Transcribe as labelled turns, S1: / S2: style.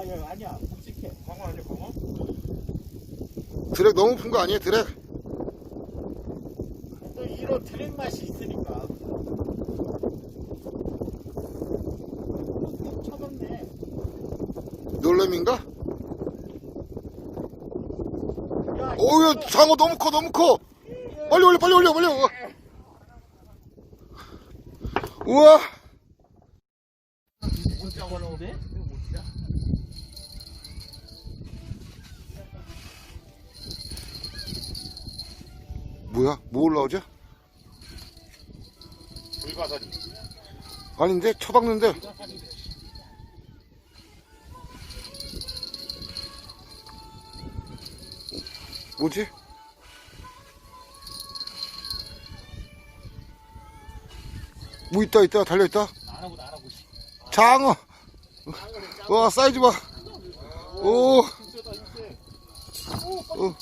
S1: 아, 야, 아니야. 묵직해. 광어 아니야, 광어?
S2: 드랙 너무 푼 거 아니에요 드랙?
S1: 또 이런 드랙 맛이 있으니까. 꼭 쳐봤네.
S2: 놀래미인가?
S1: 야,
S2: 어우 야 장어 너무 커 너무 커 빨리 올려 빨리 올려 빨리 올려 우와
S1: 진짜 올라오네?
S2: 뭐야 뭐 올라오죠?
S1: 불가사리.
S2: 아닌데 쳐박는데 뭐지? 뭐 있다 있다 달려있다
S1: 안 하고 나라고. 씨.
S2: 장어 와 사이즈 봐 오,
S1: 진짜다, 진짜.
S2: 오.